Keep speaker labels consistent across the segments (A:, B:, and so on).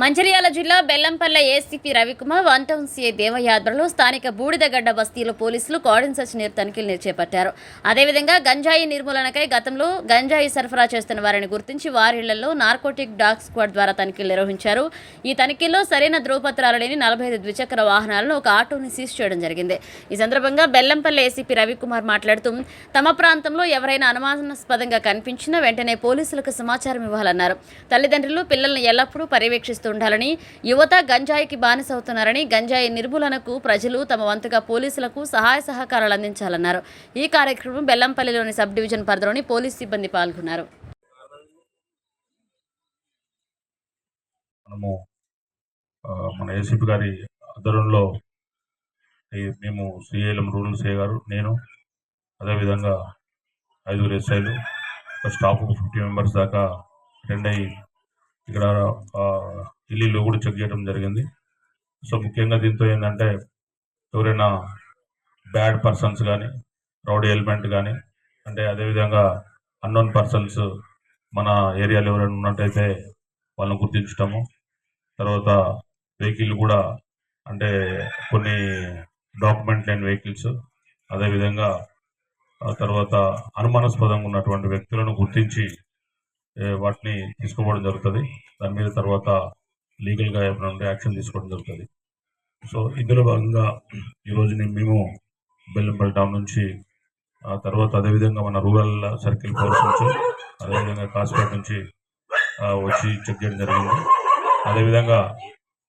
A: మంచిర్యాల జిల్లా Bellampalle ACP Ravikumar one town CA దేవయాత్రలో స్థానిక బూడిదగడ్డ బస్తీలో పోలీసులు కార్డన్ సర్చ్ నీరు తనిఖీలు చేపట్టారు. అదేవిధంగా గంజాయి నిర్మూలనకై గతంలో గంజాయి సరఫరా చేస్తున్న వారిని గుర్తించి వారిళ్ళలో నార్కోటిక్ డాగ్ స్క్వాడ్ ద్వారా తనిఖీలు నిర్వహించారు. ఈ తనిఖీల్లో సరైన ధ్రువపత్రాలు లేని నలభై ఐదు ద్విచక్ర వాహనాలను ఒక ఆటోని సీజ్ చేయడం జరిగింది. ఈ సందర్భంగా బెల్లంపల్లె ఏసీపీ రవికుమార్ మాట్లాడుతూ తమ ప్రాంతంలో ఎవరైనా అనుమానాస్పదంగా కనిపించినా వెంటనే పోలీసులకు సమాచారం ఇవ్వాలన్నారు. తల్లిదండ్రులు పిల్లలను ఎల్లప్పుడూ పర్యవేక్షిస్తూ ఉండాలని యువత గంజాయికి బానిసవుతున్నారని గంజాయి నిర్మూలనకు ప్రజలు తమ వంతుగా పోలీసులకు సహాయ సహకారాలు అందించాలన్నారు. ఈ కార్యక్రమం బెల్లంపల్లిలోని సబ్ డివిజన్ పరిధిలోని పోలీస్ సిబ్బంది పాల్గొన్నారు.
B: మనము మన ఏసీపీ గారి ఆధ్వర్యంలో మేము సిఏఎల్ఎం రూరల్ సిఏ గారు నేను అదేవిధంగా ఐదుగురు ఎస్ఐలు స్టాఫ్ ఫిఫ్టీ మెంబర్స్ దాకా అటెండ్ అయ్యి ఇక్కడ ఢిల్లీలో ఇల్లు కూడా చెక్ చేయడం జరిగింది. సో ముఖ్యంగా దీంతో ఏంటంటే ఎవరైనా బ్యాడ్ పర్సన్స్ కానీ రౌడీ ఎలిమెంట్ కానీ అంటే అదేవిధంగా అన్నోన్ పర్సన్స్ మన ఏరియాలో ఎవరైనా ఉన్నట్టయితే వాళ్ళని గుర్తించటము తర్వాత వెహికల్ కూడా అంటే కొన్ని డాక్యుమెంట్ లేని వెహికల్స్ అదేవిధంగా తర్వాత అనుమానాస్పదంగా ఉన్నటువంటి వ్యక్తులను గుర్తించి వాటిని తీసుకోవడం జరుగుతుంది. దాని మీద తర్వాత లీగల్గా ఏమైనా యాక్షన్ తీసుకోవడం జరుగుతుంది. సో ఇందులో భాగంగా ఈరోజు నేను మేము బెల్లంపల్లి డామ్ నుంచి ఆ తర్వాత అదేవిధంగా మన రూరల్ సర్కిల్ ఫోర్స్ నుంచి అదేవిధంగా కాసిపేట నుంచి వచ్చి చెక్ చేయడం జరిగింది. అదేవిధంగా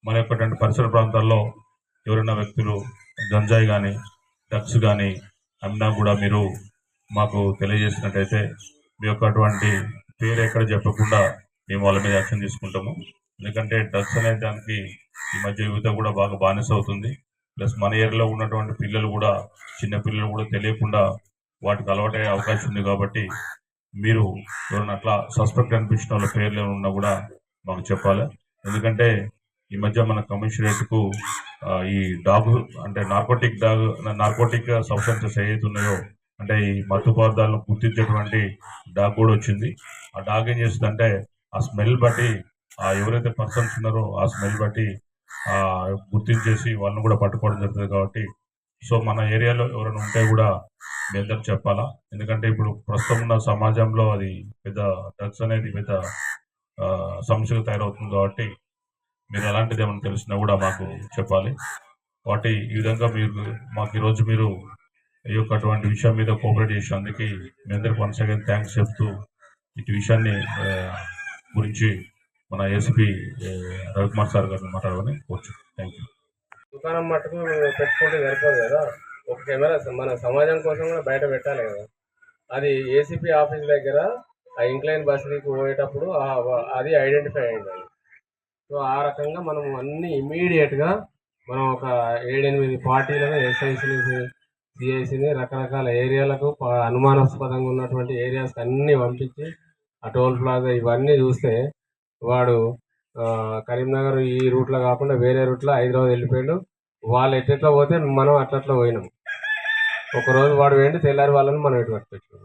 B: మన యొక్క పరిసర ప్రాంతాల్లో ఎవరైనా వ్యక్తులు గంజాయి కానీ డ్రగ్స్ కానీ అమ్మినా కూడా మీరు మాకు తెలియజేసినట్టయితే మీ యొక్క అటువంటి పేరు ఎక్కడ చెప్పకుండా మేము వాళ్ళ మీద యాక్షన్ తీసుకుంటాము. ఎందుకంటే డ్రగ్స్ అనే దానికి ఈ మధ్య యువత కూడా బాగా బానిస అవుతుంది. ప్లస్ మన ఏరియాలో ఉన్నటువంటి పిల్లలు కూడా చిన్న పిల్లలు కూడా తెలియకుండా వాటికి అలవాటయ్యే అవకాశం ఉంది కాబట్టి మీరు ఎవరైనా అట్లా సస్పెక్ట్ అనిపించిన వాళ్ళ పేర్లు ఏమైనా ఉన్నా కూడా మాకు చెప్పాలి. ఎందుకంటే ఈ మధ్య మన కమిషనరేట్కు ఈ డాగ్ అంటే నార్కోటిక్ డాగ్ నార్కోటిక్ సబ్స్టెన్సెస్ ఏవైతే ఉన్నాయో అంటే ఈ మత్తు పదార్థాలను గుర్తించేటువంటి డాగ్ కూడా వచ్చింది. ఆ డాగ్ ఏం చేస్తుందంటే ఆ స్మెల్ బట్టి ఆ ఎవరైతే పర్సన్స్ ఉన్నారో ఆ స్మెల్ బట్టి ఆ గుర్తించేసి వాళ్ళని కూడా పట్టుకోవడం జరుగుతుంది కాబట్టి సో మన ఏరియాలో ఎవరైనా ఉంటే కూడా మీ అందరూ చెప్పాలా? ఎందుకంటే ఇప్పుడు ప్రస్తుతం ఉన్న సమాజంలో అది పెద్ద డ్రగ్స్ అనేది పెద్ద సమస్యగా తయారవుతుంది కాబట్టి మీరు అలాంటిది ఏమైనా తెలిసినా కూడా మాకు చెప్పాలి. కాబట్టి ఈ విధంగా మీరు మాకు ఈరోజు మీరు ఈ యొక్క అటువంటి విషయం మీద కోఆపరేట్ చేసినందుకు మీ అందరికి వన్స్ అగైన్ థ్యాంక్స్ చెప్తూ ఇటు విషయాన్ని గురించి మన ఏసీపీ రవికుమార్ సార్ గారిని మాట్లాడమని కోరుచు థ్యాంక్ యూ.
C: దుకాణం మట్టుకు పెట్టుకుంటే సరిపోదు కదా. ఒక కెమెరా మన సమాజం కోసం కూడా బయట పెట్టాలి కదా. అది ఏసీపీ ఆఫీస్ దగ్గర ఆ ఇంక్లైన్ బస్సుకి పోయేటప్పుడు అది ఐడెంటిఫై అయింది సో ఆ రకంగా మనం అన్ని ఇమీడియట్గా మనం ఒక ఏడెనిమిది పార్టీలను ఎస్ఐసిని సిఐసిని రకరకాల ఏరియాలకు అనుమానాస్పదంగా ఉన్నటువంటి ఏరియాస్ అన్నీ పంపించి ఆ టోల్ ప్లాజా ఇవన్నీ చూస్తే వాడు కరీంనగర్ ఈ రూట్లో కాకుండా వేరే రూట్లో హైదరాబాద్ వెళ్ళిపోయాడు. వాళ్ళు ఎట్లా పోతే మనం అట్లట్లా పోయినాం. ఒక రోజు వాడు వేయండి తెల్లారి వాళ్ళని మనం ఎటు పట్టుకొచ్చాం